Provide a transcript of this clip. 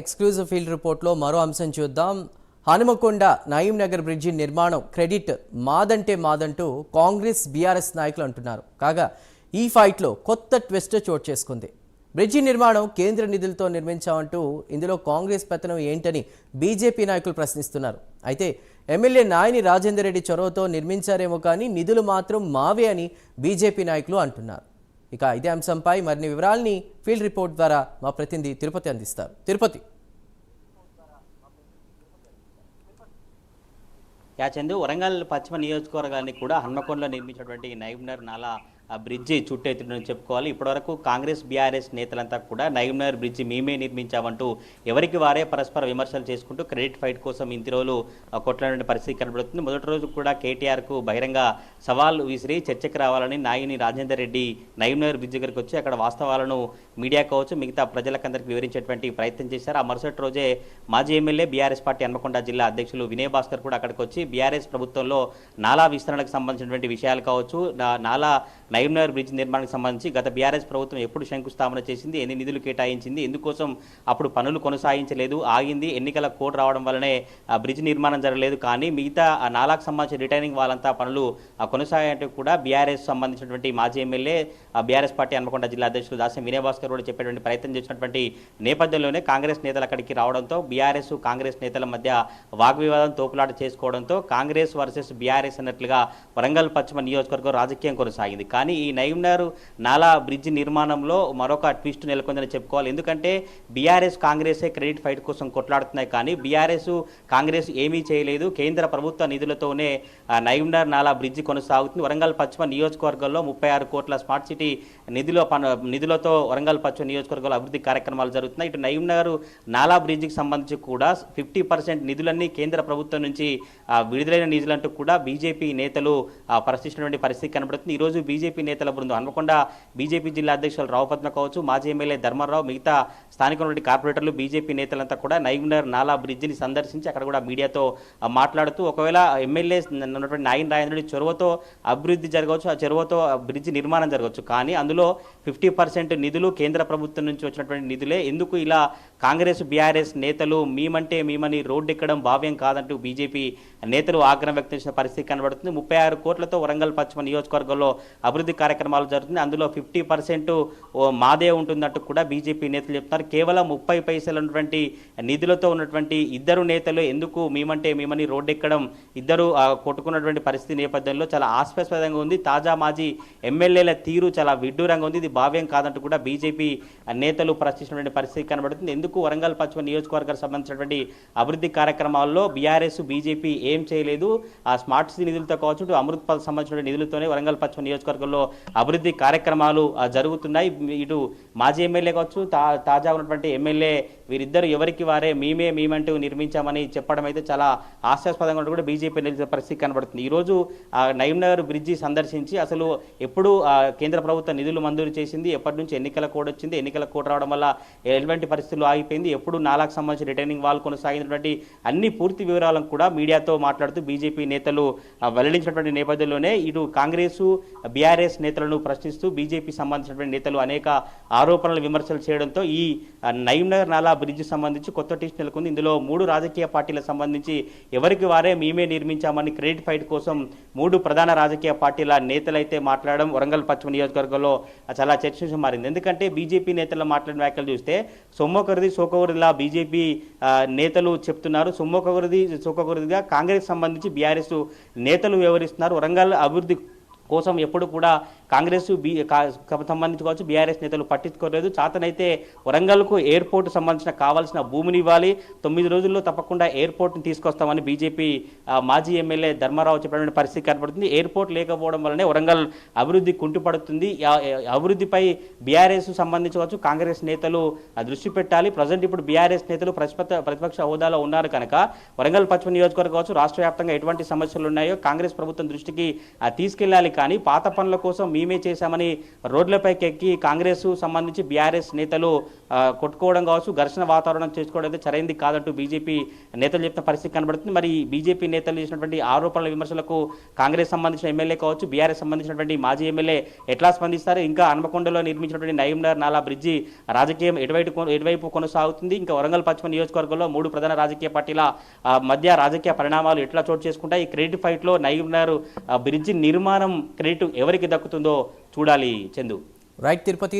Exclusive field రిపోర్ట్లో మరో అంశం చూద్దాం. హనుమకొండ నయీం నగర్ బ్రిడ్జి నిర్మాణం క్రెడిట్ మాదంటే మాదంటూ కాంగ్రెస్ బీఆర్ఎస్ నాయకులు అంటున్నారు. కాగా ఈ ఫైట్లో కొత్త ట్విస్ట్ చోటు చేసుకుంది. బ్రిడ్జి నిర్మాణం కేంద్ర నిధులతో నిర్మించామంటూ ఇందులో కాంగ్రెస్ పెత్తనం ఏంటని బీజేపీ నాయకులు ప్రశ్నిస్తున్నారు. అయితే ఎమ్మెల్యే నాయని రాజేందర్ రెడ్డి చొరవతో నిర్మించారేమో కానీ నిధులు మాత్రం మావే అని బీజేపీ నాయకులు అంటున్నారు. ఇక ఇదే అంశంపై మరిన్ని వివరాల్ని ఫీల్డ్ రిపోర్ట్ ద్వారా మా ప్రతినిధి తిరుపతి అందిస్తారు. తిరుపతి. యాచందు వరంగల్ పశ్చిమ నియోజకవర్గాన్ని కూడా హన్మకొండలో నిర్మించినటువంటి నైబ్నర్ నాలా బ్రిడ్జి చుట్టెత్తునని చెప్పుకోవాలి. ఇప్పటివరకు కాంగ్రెస్ బీఆర్ఎస్ నేతలంతా కూడా నైబ్నర్ బ్రిడ్జి మేమే నిర్మించామంటూ ఎవరికి వారే పరస్పర విమర్శలు చేసుకుంటూ క్రెడిట్ ఫైట్ కోసం ఇంటి రోజులు కొట్లాడిన పరిస్థితి కనబడుతుంది. మొదటి రోజు కూడా కేటీఆర్కు బహిరంగ సవాల్ విసిరి చర్చకు రావాలని నాయని రాజేందర్ రెడ్డి నైబ్నర్ బ్రిడ్జి దగ్గరికి వచ్చి అక్కడ వాస్తవాలను మీడియా కావచ్చు మిగతా ప్రజలకందరికీ వివరించేటువంటి ప్రయత్నం చేశారు. ఆ మరుసటి రోజే మాజీ ఎమ్మెల్యే బీఆర్ఎస్ పార్టీ హన్మకొండ జిల్లా అధ్యక్షులు వినయ్ భాస్కర్ కూడా అక్కడికి వచ్చి బీఆర్ఎస్ ప్రభుత్వంలో నాలా విస్తరణకు సంబంధించినటువంటి విషయాలు కావచ్చు నా- నాలా నైమ్నగర్ బ్రిడ్జ్ నిర్మాణానికి సంబంధించి గత బీఆర్ఎస్ ప్రభుత్వం ఎప్పుడు శంకుస్థాపన చేసింది ఎన్ని నిధులు కేటాయించింది ఎందుకోసం అప్పుడు పనులు కొనసాగించలేదు ఆగింది ఎన్నికల కోడ్ రావడం వల్లనే బ్రిడ్జ్ నిర్మాణం జరగలేదు. కానీ మిగతా నాలాకు సంబంధించిన రిటైనింగ్ వాళ్ళంతా పనులు ఆ కొనసాగంటే కూడా బీఆర్ఎస్ సంబంధించినటువంటి మాజీ ఎమ్మెల్యే బీఆర్ఎస్ పార్టీ హన్మకొండ జిల్లా అధ్యక్షులు దాసం వినయభాస్కర్ కూడా చెప్పేటువంటి ప్రయత్నం చేసినటువంటి నేపథ్యంలోనే కాంగ్రెస్ నేతలు అక్కడికి రావడంతో బీఆర్ఎస్ కాంగ్రెస్ నేతల మధ్య వాగ్వివాదం తోపులాట చేసుకోవడంతో కాంగ్రెస్ వర్సెస్ బీఆర్ఎస్ అన్నట్లుగా వరంగల్ పశ్చిమ నియోజకవర్గం రాజకీయం కొనసాగింది. కానీ ఈ నైమ్నర్ నాలా బ్రిడ్జ్ నిర్మాణంలో మరొక ట్విస్ట్ నెలకొందని చెప్పుకోవాలి. ఎందుకంటే బీఆర్ఎస్ కాంగ్రెసే క్రెడిట్ ఫైట్ కోసం కొట్లాడుతున్నాయి కానీ బీఆర్ఎస్ కాంగ్రెస్ ఏమీ చేయలేదు. కేంద్ర ప్రభుత్వ నిధులతోనే ఆ, నైమ్నర్ నాలా బ్రిడ్జ్ కొనసాగుతుంది. వరంగల్ పశ్చిమ నియోజకవర్గంలో ముప్పై ఆరు కోట్ల స్మార్ట్ సిటీ నిధుల నిధులతో వరంగల్ పశ్చిమ నియోజకవర్గంలో అభివృద్ధి కార్యక్రమాలు జరుగుతున్నాయి. ఇటు నైమ్నగర్ నాలా బ్రిడ్జికి సంబంధించి కూడా ఫిఫ్టీ పర్సెంట్ నిధులన్నీ కేంద్ర ప్రభుత్వం నుంచి విడుదలైన నిధులంటూ కూడా బీజేపీ నేతలు ప్రశ్నించినటువంటి పరిస్థితి కనబడుతుంది. ఈ రోజు బీజేపీ నేతల బృందం. హన్మకొండ బీజేపీ జిల్లా అధ్యక్షులు రావుపద్మ కావచ్చు మాజీ ఎమ్మెల్యే ధర్మారావు మిగతా స్థానిక కార్పొరేటర్లు బీజేపీ నేతలంతా కూడా నైమ్నర్ నాలా బ్రిడ్జిని సందర్శించి అక్కడ కూడా మీడియాతో మాట్లాడుతూ ఒకవేళ ఎమ్మెల్యే ఉన్నటువంటి నాయన్ రాజేంద్రుడి చొరవతో అభివృద్ధి జరగవచ్చు ఆ చొరవతో ఆ నిర్మాణం జరగవచ్చు. కానీ అందులో ఫిఫ్టీ పర్సెంట్ నిధులు కేంద్ర ప్రభుత్వం నుంచి వచ్చినటువంటి నిధులే. ఎందుకు ఇలా కాంగ్రెస్ బీఆర్ఎస్ నేతలు మేమంటే మేమని రోడ్డు ఎక్కడం భావ్యం కాదంటూ బీజేపీ నేతలు ఆగ్రహం వ్యక్తం చేసిన పరిస్థితి కనబడుతుంది. ముప్పై ఆరు కోట్లతో వరంగల్ పశ్చిమ నియోజకవర్గంలో అభివృద్ధి కార్యక్రమాలు జరుగుతుంది. అందులో ఫిఫ్టీ పర్సెంట్ మాదే ఉంటుందంటూ కూడా బీజేపీ నేతలు చెప్తున్నారు. కేవలం ముప్పై పైసలు ఉన్నటువంటి నిధులతో ఉన్నటువంటి ఇద్దరు నేతలు ఎందుకు మేమంటే మేమని రోడ్డు ఎక్కడం ఇద్దరు కొట్టుకున్నటువంటి పరిస్థితి నేపథ్యంలో చాలా ఆస్పదంగా ఉంది. తాజా మాజీ ఎమ్మెల్యేల తీరు చాలా విడ్డూరంగా ఉంది. ఇది భావ్యం కాదంటూ కూడా బీజేపీ నేతలు ప్రశ్నించినటువంటి పరిస్థితి కనబడుతుంది. ఎందుకు వరంగల్ పశ్చిమ నియోజకవర్గానికి సంబంధించినటువంటి అభివృద్ధి కార్యక్రమాల్లో బీఆర్ఎస్ బీజేపీ ఏం చేయలేదు. ఆ స్మార్ట్ సిటీ నిధులతో కావచ్చు ఇటు అమృత్ పథ్ సంబంధించిన నిధులతోనే వరంగల్ పశ్చిమ నియోజకవర్గంలో అభివృద్ధి కార్యక్రమాలు జరుగుతున్నాయి. ఇటు మాజీ ఎమ్మెల్యే కావచ్చు తా తాజా ఉన్నటువంటి ఎమ్మెల్యే వీరిద్దరు ఎవరికి వారే మేమే మేమంటూ నిర్మించామని చెప్పడం అయితే చాలా ఆశాస్పదంగా ఉంటే కూడా బీజేపీ నిలిచిన పరిస్థితి కనబడుతుంది. ఈరోజు ఆ, నయీంనగర్ బ్రిడ్జి సందర్శించి అసలు ఎప్పుడు కేంద్ర ప్రభుత్వం నిధులు మంజూరు చేసింది. ఎప్పటి నుంచి ఎన్నికల కోడ్ వచ్చింది ఎన్నికల కోడ్ రావడం వల్ల ఎటువంటి పరిస్థితులు ఆగిపోయింది ఎప్పుడు నాలాకు సంబంధించి రిటర్నింగ్ వాల్ కొనసాగినటువంటి అన్ని పూర్తి వివరాలను కూడా మీడియాతో మాట్లాడుతూ బీజేపీ నేతలు వెల్లడించినటువంటి నేపథ్యంలోనే ఇటు కాంగ్రెస్ బీఆర్ఎస్ నేతలను ప్రశ్నిస్తూ బీజేపీ సంబంధించినటువంటి నేతలు అనేక ఆరోపణలు విమర్శలు చేయడంతో ఈ ఆ, నాలా బ్రిడ్జ్ సంబంధించి కొత్త టీస్ నెలకొంది. ఇందులో మూడు రాజకీయ పార్టీలకు సంబంధించి ఎవరికి వారే మేమే నిర్మించామని క్రెడిట్ ఫైట్ కోసం మూడు ప్రధాన రాజకీయ పార్టీల నేతలైతే మాట్లాడడం వరంగల్ పశ్చిమ నియోజకవర్గంలో చాలా చర్చించ మారింది. ఎందుకంటే బీజేపీ నేతలు మాట్లాడిన వ్యాఖ్యలు చూస్తే సొమ్మొకరిది సోకొకరిలా బీజేపీ నేతలు చెప్తున్నారు. సొమ్మొకరిది సోకొకరిదిగా కాంగ్రెస్ సంబంధించి బీఆర్ఎస్ నేతలు వ్యవహరిస్తున్నారు. వరంగల్ అభివృద్ధి కోసం ఎప్పుడు కూడా కాంగ్రెస్ బీ కా- సంబంధించి కావచ్చు బీఆర్ఎస్ నేతలు పట్టించుకోలేదు. చాతనైతే వరంగల్కు ఎయిర్పోర్ట్ సంబంధించిన కావాల్సిన భూమిని ఇవ్వాలి. తొమ్మిది రోజుల్లో తప్పకుండా ఎయిర్పోర్ట్ని తీసుకొస్తామని బీజేపీ మాజీ ఎమ్మెల్యే ధర్మారావు చెప్పిన పరిస్థితి కనపడుతుంది. ఎయిర్పోర్ట్ లేకపోవడం వల్లనే వరంగల్ అభివృద్ధి కుంటుపడుతుంది. అభివృద్ధిపై బీఆర్ఎస్ సంబంధించవచ్చు కాంగ్రెస్ నేతలు దృష్టి పెట్టాలి. ప్రజెంట్ ఇప్పుడు బీఆర్ఎస్ నేతలు ప్రతిపక్ష ప్రతిపక్ష హోదాలో ఉన్నారు కనుక వరంగల్ పశ్చిమ నియోజకవర్గం కావచ్చు రాష్ట్ర వ్యాప్తంగా ఎటువంటి సమస్యలు ఉన్నాయో కాంగ్రెస్ ప్రభుత్వం దృష్టికి తీసుకెళ్ళాలి కానీ పాత పనుల కోసం మేమే చేశామని రోడ్లపైకి ఎక్కి కాంగ్రెస్ సంబంధించి బీఆర్ఎస్ నేతలు కొట్టుకోవడం కావచ్చు ఘర్షణ వాతావరణం చేసుకోవడం అయితే సరైంది కాదంటూ బీజేపీ నేతలు చెప్తున్న పరిస్థితి కనబడుతుంది. మరి బీజేపీ నేతలు చేసినటువంటి ఆరోపణల విమర్శలకు కాంగ్రెస్ సంబంధించిన ఎమ్మెల్యే కావచ్చు బీఆర్ఎస్ సంబంధించినటువంటి మాజీ ఎమ్మెల్యే ఎట్లా స్పందిస్తారు? ఇంకా హన్మకొండలో నిర్మించినటువంటి నయంనర్ నాలా బ్రిడ్జి రాజకీయం ఎటువైపు ఎటువైపు కొనసాగుతుంది? ఇంకా వరంగల్ పశ్చిమ నియోజకవర్గంలో మూడు ప్రధాన రాజకీయ పార్టీల మధ్య రాజకీయ పరిణామాలు ఎట్లా చోటు చేసుకుంటాయి? ఈ క్రెడిట్ ఫైట్లో నయంనర్ బ్రిడ్జి నిర్మాణం క్రెడిట్ ఎవరికి దక్కుతుందో చూడాలి చందు. రైట్ తిరుపతి